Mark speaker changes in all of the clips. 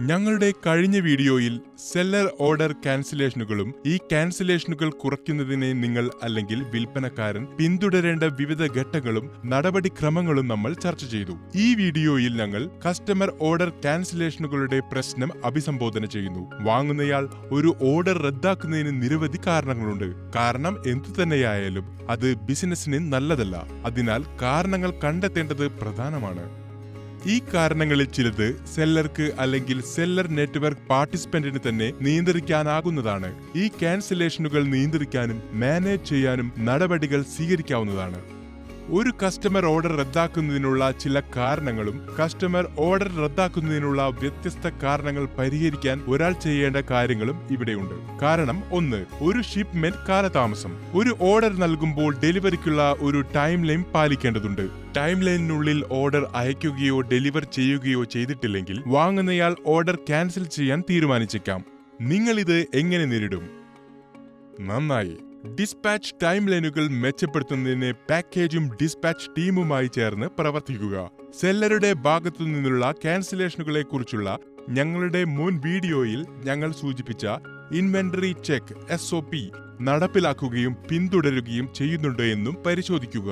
Speaker 1: ഞങ്ങളുടെ കഴിഞ്ഞ വീഡിയോയിൽ സെല്ലർ ഓർഡർ ക്യാൻസലേഷനുകളും ഈ ക്യാൻസലേഷനുകൾ കുറയ്ക്കുന്നതിനെ നിങ്ങൾ അല്ലെങ്കിൽ വിൽപ്പനക്കാരൻ പിന്തുടരേണ്ട വിവിധ ഘട്ടങ്ങളും നടപടിക്രമങ്ങളും നമ്മൾ ചർച്ച ചെയ്തു. ഈ വീഡിയോയിൽ ഞങ്ങൾ കസ്റ്റമർ ഓർഡർ ക്യാൻസലേഷനുകളുടെ പ്രശ്നം അഭിസംബോധന ചെയ്യുന്നു. വാങ്ങുന്നയാൾ ഒരു ഓർഡർ റദ്ദാക്കുന്നതിന് നിരവധി കാരണങ്ങളുണ്ട്. കാരണം എന്തു തന്നെയായാലും അത് ബിസിനസ്സിന് നല്ലതല്ല. അതിനാൽ കാരണങ്ങൾ കണ്ടെത്തേണ്ടത് പ്രധാനമാണ്. ഈ കാരണങ്ങളിൽ ചിലത് സെല്ലർക്ക് അല്ലെങ്കിൽ സെല്ലർ നെറ്റ്വർക്ക് പാർട്ടിസിപ്പന്റിന് തന്നെ നിയന്ത്രിക്കാനാകുന്നതാണ്. ഈ ക്യാൻസലേഷനുകൾ നിയന്ത്രിക്കാനും മാനേജ് ചെയ്യാനും നടപടികൾ സ്വീകരിക്കാവുന്നതാണ്. ഒരു കസ്റ്റമർ ഓർഡർ റദ്ദാക്കുന്നതിനുള്ള ചില കാരണങ്ങളും കസ്റ്റമർ ഓർഡർ റദ്ദാക്കുന്നതിനുള്ള വ്യത്യസ്ത കാരണങ്ങൾ പരിഹരിക്കാൻ ഒരാൾ ചെയ്യേണ്ട കാര്യങ്ങളും ഇവിടെയുണ്ട്. കാരണം ഒന്ന് ഒരു ഷിപ്മെന്റ് കാലതാമസം. ഒരു ഓർഡർ നൽകുമ്പോൾ ഡെലിവറിക്കുള്ള ഒരു ടൈം ലൈൻ പാലിക്കേണ്ടതുണ്ട്. ടൈം ലൈനിനുള്ളിൽ ഓർഡർ അയക്കുകയോ ഡെലിവർ ചെയ്യുകയോ ചെയ്തിട്ടില്ലെങ്കിൽ വാങ്ങുന്നയാൾ ഓർഡർ ക്യാൻസൽ ചെയ്യാൻ തീരുമാനിച്ചേക്കാം. നിങ്ങൾ ഇത് എങ്ങനെ നേരിടും? നന്നായി. ഡിസ്പാച്ച് ടൈം ലൈനുകൾ മെച്ചപ്പെടുത്തുന്നതിന് പാക്കേജും ഡിസ്പാച്ച് ടീമുമായി ചേർന്ന് പ്രവർത്തിക്കുക. സെല്ലറുടെ ഭാഗത്തു നിന്നുള്ള ക്യാൻസലേഷനുകളെ കുറിച്ചുള്ള ഞങ്ങളുടെ മുൻ വീഡിയോയിൽ ഞങ്ങൾ സൂചിപ്പിച്ച ഇൻവെന്ററി ചെക്ക് എസ് നടപ്പിലാക്കുകയും പിന്തുടരുകയും ചെയ്യുന്നുണ്ടോ എന്നും പരിശോധിക്കുക.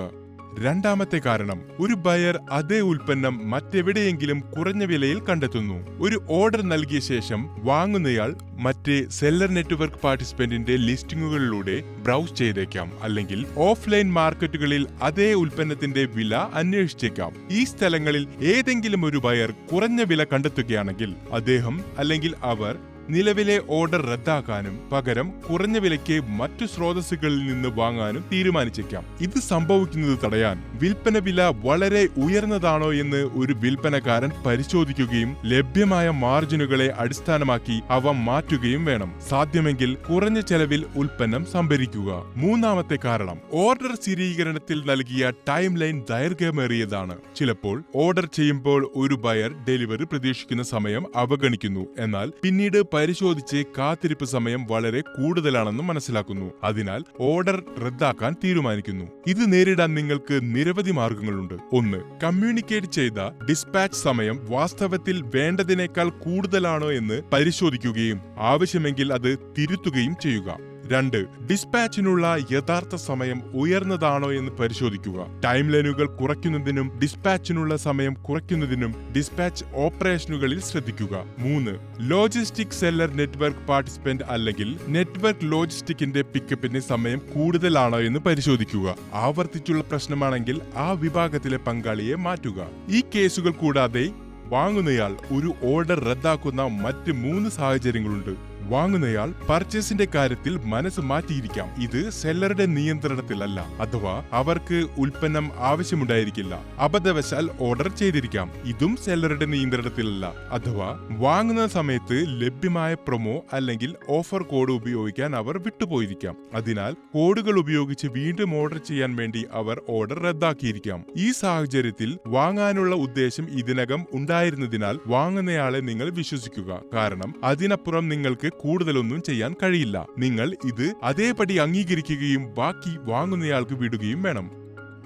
Speaker 1: രണ്ടാമത്തെ കാരണം ഒരു ബയർ അതേ ഉൽപ്പന്നം മറ്റെവിടെയെങ്കിലും കുറഞ്ഞ വിലയിൽ കണ്ടെത്തുന്നു. ഒരു ഓർഡർ നൽകിയ ശേഷം വാങ്ങുന്നയാൾ മറ്റേ സെല്ലർ നെറ്റ്വർക്ക് പാർട്ടിസിപ്പന്റിന്റെ ലിസ്റ്റിംഗുകളിലൂടെ ബ്രൗസ് ചെയ്തേക്കാം അല്ലെങ്കിൽ ഓഫ്ലൈൻ മാർക്കറ്റുകളിൽ അതേ ഉൽപ്പന്നത്തിന്റെ വില അന്വേഷിച്ചേക്കാം. ഈ സ്ഥലങ്ങളിൽ ഏതെങ്കിലും ഒരു ബയർ കുറഞ്ഞ വില കണ്ടെത്തുകയാണെങ്കിൽ അദ്ദേഹം അല്ലെങ്കിൽ അവർ നിലവിലെ ഓർഡർ റദ്ദാക്കാനും പകരം കുറഞ്ഞ വിലയ്ക്ക് മറ്റു സ്രോതസ്സുകളിൽ നിന്ന് വാങ്ങാനും തീരുമാനിച്ചേക്കാം. ഇത് സംഭവിക്കുന്നത് തടയാൻ വിൽപ്പന വില വളരെ ഉയർന്നതാണോ എന്ന് ഒരു വിൽപ്പനക്കാരൻ പരിശോധിക്കുകയും ലഭ്യമായ മാർജിനുകളെ അടിസ്ഥാനമാക്കി അവ മാറ്റുകയും വേണം. സാധ്യമെങ്കിൽ കുറഞ്ഞ ചെലവിൽ ഉൽപ്പന്നം സംഭരിക്കുക. മൂന്നാമത്തെ കാരണം ഓർഡർ സ്ഥിരീകരണത്തിൽ നൽകിയ ടൈം ലൈൻ ദൈർഘ്യമേറിയതാണ്. ചിലപ്പോൾ ഓർഡർ ചെയ്യുമ്പോൾ ഒരു ബയർ ഡെലിവറി പ്രതീക്ഷിക്കുന്ന സമയം അവഗണിക്കുന്നു. എന്നാൽ പിന്നീട് പരിശോധിച്ച് കാത്തിരിപ്പ് സമയം വളരെ കൂടുതലാണെന്നും മനസ്സിലാക്കുന്നു. അതിനാൽ ഓർഡർ റദ്ദാക്കാൻ തീരുമാനിക്കുന്നു. ഇത് നേരിടാൻ നിങ്ങൾക്ക് നിരവധി മാർഗങ്ങളുണ്ട്. ഒന്ന് കമ്മ്യൂണിക്കേറ്റ് ചെയ്ത ഡിസ്പാച്ച് സമയം വാസ്തവത്തിൽ വേണ്ടതിനേക്കാൾ കൂടുതലാണോ എന്ന് പരിശോധിക്കുകയും ആവശ്യമെങ്കിൽ അത് തിരുത്തുകയും ചെയ്യുക. രണ്ട് ഡിസ്പാച്ചിനുള്ള യഥാർത്ഥ സമയം ഉയർന്നതാണോ എന്ന് പരിശോധിക്കുക. ടൈം ലൈനുകൾ കുറയ്ക്കുന്നതിനും ഡിസ്പാച്ചിനുള്ള സമയം കുറയ്ക്കുന്നതിനും ഡിസ്പാച്ച് ഓപ്പറേഷനുകളിൽ ശ്രദ്ധിക്കുക. മൂന്ന് ലോജിസ്റ്റിക് സെല്ലർ നെറ്റ്വർക്ക് പാർട്ടിസിപ്പന്റ് അല്ലെങ്കിൽ നെറ്റ്വർക്ക് ലോജിസ്റ്റിക്കിന്റെ പിക്കപ്പിന്റെ സമയം കൂടുതലാണോ എന്ന് പരിശോധിക്കുക. ആവർത്തിച്ചുള്ള പ്രശ്നമാണെങ്കിൽ ആ വിഭാഗത്തിലെ പങ്കാളിയെ മാറ്റുക. ഈ കേസുകൾ കൂടാതെ വാങ്ങുന്നയാൾ ഒരു ഓർഡർ റദ്ദാക്കുന്ന മറ്റ് മൂന്ന് സാഹചര്യങ്ങളുണ്ട്. വാങ്ങുന്നയാൾ പർച്ചേസിന്റെ കാര്യത്തിൽ മനസ്സ് മാറ്റിയിരിക്കാം. ഇത് സെല്ലറുടെ നിയന്ത്രണത്തിലല്ല. അഥവാ അവർക്ക് ഉൽപ്പന്നം ആവശ്യമുണ്ടായിരിക്കില്ല. അബദ്ധവശാൽ ഓർഡർ ചെയ്തിരിക്കാം. ഇതും സെല്ലറുടെ നിയന്ത്രണത്തിലല്ല. അഥവാ വാങ്ങുന്ന സമയത്ത് ലഭ്യമായ പ്രൊമോ അല്ലെങ്കിൽ ഓഫർ കോഡ് ഉപയോഗിക്കാൻ അവർ വിട്ടുപോയിരിക്കാം. അതിനാൽ കോഡുകൾ ഉപയോഗിച്ച് വീണ്ടും ഓർഡർ ചെയ്യാൻ വേണ്ടി അവർ ഓർഡർ റദ്ദാക്കിയിരിക്കാം. ഈ സാഹചര്യത്തിൽ വാങ്ങാനുള്ള ഉദ്ദേശം ഇതിനകം ഉണ്ടായിരുന്നതിനാൽ വാങ്ങുന്നയാളെ നിങ്ങൾ വിശ്വസിക്കുക. കാരണം അതിനപ്പുറം നിങ്ങൾക്ക് കൂടുതലൊന്നും ചെയ്യാൻ കഴിയില്ല. നിങ്ങൾ ഇത് അതേപടി അംഗീകരിക്കുകയും ബാക്കി വാങ്ങുന്നയാൾക്ക് വിടുകയും വേണം.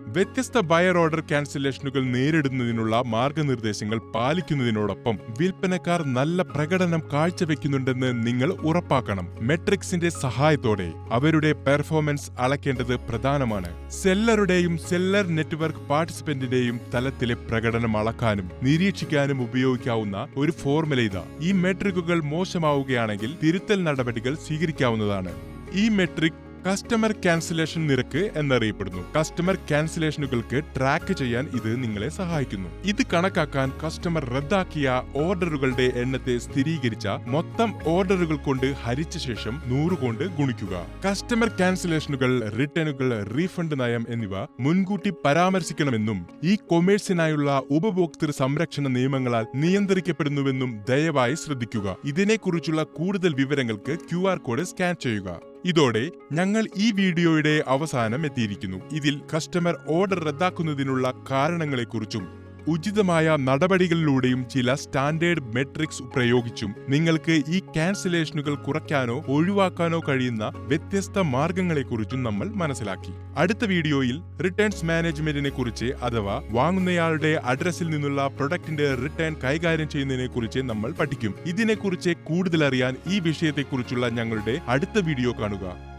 Speaker 1: വ്യത്യസ്ത ബയർ ഓർഡർ ക്യാൻസലേഷനുകൾ നേരിടുന്നതിനുള്ള മാർഗനിർദ്ദേശങ്ങൾ പാലിക്കുന്നതിനോടൊപ്പം വിൽപ്പനക്കാർ നല്ല പ്രകടനം കാഴ്ചവെക്കുന്നുണ്ടെന്ന് നിങ്ങൾ ഉറപ്പാക്കണം. മെട്രിക്സിന്റെ സഹായത്തോടെ അവരുടെ പെർഫോമൻസ് അളക്കേണ്ടത് പ്രധാനമാണ്. സെല്ലറുടെയും സെല്ലർ നെറ്റ്വർക്ക് പാർട്ടിസിപ്പന്റിന്റെയും തലത്തിലെ പ്രകടനം അളക്കാനും നിരീക്ഷിക്കാനും ഉപയോഗിക്കാവുന്ന ഒരു ഫോർമുല ഇതാ. ഈ മെട്രിക്കുകൾ മോശമാവുകയാണെങ്കിൽ തിരുത്തൽ നടപടികൾ സ്വീകരിക്കാവുന്നതാണ്. ഈ മെട്രിക് കസ്റ്റമർ ക്യാൻസലേഷൻ നിരക്ക് എന്നറിയപ്പെടുന്നു. കസ്റ്റമർ ക്യാൻസലേഷനുകൾക്ക് ട്രാക്ക് ചെയ്യാൻ ഇത് നിങ്ങളെ സഹായിക്കുന്നു. ഇത് കണക്കാക്കാൻ കസ്റ്റമർ റദ്ദാക്കിയ ഓർഡറുകളുടെ എണ്ണത്തെ സ്ഥിരീകരിച്ച മൊത്തം ഓർഡറുകൾ കൊണ്ട് ഹരിച്ച ശേഷം നൂറ് കൊണ്ട് ഗുണിക്കുക. കസ്റ്റമർ ക്യാൻസലേഷനുകൾ റിട്ടേണുകൾ റീഫണ്ട് നയം എന്നിവ മുൻകൂട്ടി പരാമർശിക്കണമെന്നും ഈ കൊമേഴ്സിനായുള്ള ഉപഭോക്തൃ സംരക്ഷണ നിയമങ്ങളാൽ നിയന്ത്രിക്കപ്പെടുന്നുവെന്നും ദയവായി ശ്രദ്ധിക്കുക. ഇതിനെക്കുറിച്ചുള്ള കൂടുതൽ വിവരങ്ങൾക്ക് ക്യു കോഡ് സ്കാൻ ചെയ്യുക. ഇതോടെ ഞങ്ങൾ ഈ വീഡിയോയുടെ അവസാനം എത്തിയിരിക്കുന്നു. ഇതിൽ കസ്റ്റമർ ഓർഡർ റദ്ദാക്കുന്നതിനുള്ള കാരണങ്ങളെക്കുറിച്ചും ഉചിതമായ നടപടികളിലൂടെയും ചില സ്റ്റാൻഡേർഡ് മെട്രിക്സ് പ്രയോഗിച്ചും നിങ്ങൾക്ക് ഈ ക്യാൻസലേഷനുകൾ കുറയ്ക്കാനോ ഒഴിവാക്കാനോ കഴിയുന്ന വ്യത്യസ്ത മാർഗങ്ങളെക്കുറിച്ചും നമ്മൾ മനസ്സിലാക്കി. അടുത്ത വീഡിയോയിൽ റിട്ടേൺസ് മാനേജ്മെന്റിനെ കുറിച്ച് അഥവാ വാങ്ങുന്നയാളുടെ അഡ്രസ്സിൽ നിന്നുള്ള പ്രൊഡക്റ്റിന്റെ റിട്ടേൺ കൈകാര്യം ചെയ്യുന്നതിനെ കുറിച്ച് നമ്മൾ പഠിക്കും. ഇതിനെക്കുറിച്ച് കൂടുതലറിയാൻ ഈ വിഷയത്തെക്കുറിച്ചുള്ള ഞങ്ങളുടെ അടുത്ത വീഡിയോ കാണുക.